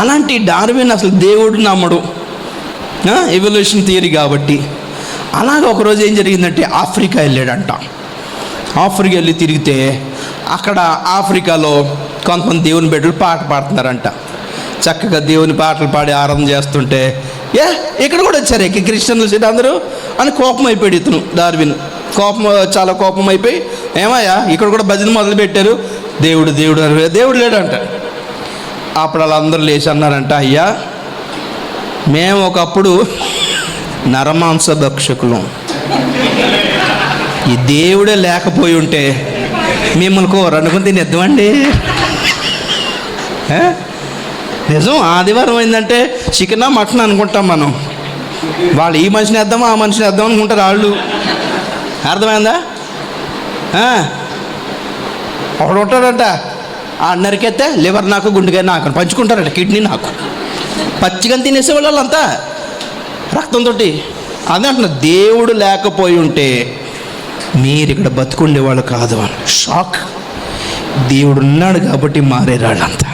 అలాంటి డార్విన్ అసలు దేవుడు నమ్మడు. ఎవల్యూషన్ థియరీ కాబట్టి. అలాగ ఒకరోజు ఏం జరిగిందంటే ఆఫ్రికా వెళ్ళాడంట. ఆఫ్రికా వెళ్ళి తిరిగితే అక్కడ ఆఫ్రికాలో కొంతమంది దేవుని బిడ్డలు పాట పాడుతున్నారంట. చక్కగా దేవుని పాటలు పాడి ఆరాధన చేస్తుంటే ఏ ఇక్కడ కూడా వచ్చారు? ఇక క్రిస్టియన్లు సీట్ అందరూ? అని కోపం అయిపోయాడు ఇతను డార్విన్. కోపం చాలా కోపం అయిపోయి ఏమయ్యా ఇక్కడ కూడా భజన మొదలు పెట్టారు దేవుడు దేవుడు దేవుడు లేడంట. అప్పుడు వాళ్ళందరూ లేచి అన్నారంట అయ్యా మేము ఒకప్పుడు నరమాంస భక్షకులం ఈ దేవుడే లేకపోయి ఉంటే మిమ్మల్ని కోరనుకుని తినేద్దామండి? నిజం ఆదివారం అయిందంటే చికెన్ మటన్ అనుకుంటాం మనం. వాళ్ళు ఈ మనిషిని వేద్దాం ఆ మనిషిని వేద్దాం అనుకుంటారు వాళ్ళు. అర్థమైందా? ఒకడు ఉంటాడంట ఆ నరికెత్తే లివర్ నాకు గుండెకాయ నాకు అని పంచుకుంటారట కిడ్నీ నాకు. పచ్చిగా తినేసే వాళ్ళంతా రక్తంతో అదే అంటున్నా దేవుడు లేకపోయి ఉంటే మీరు ఇక్కడ బతుకుండేవాళ్ళు కాదు అని. షాక్. దేవుడు ఉన్నాడు కాబట్టి మారే వాళ్ళంతా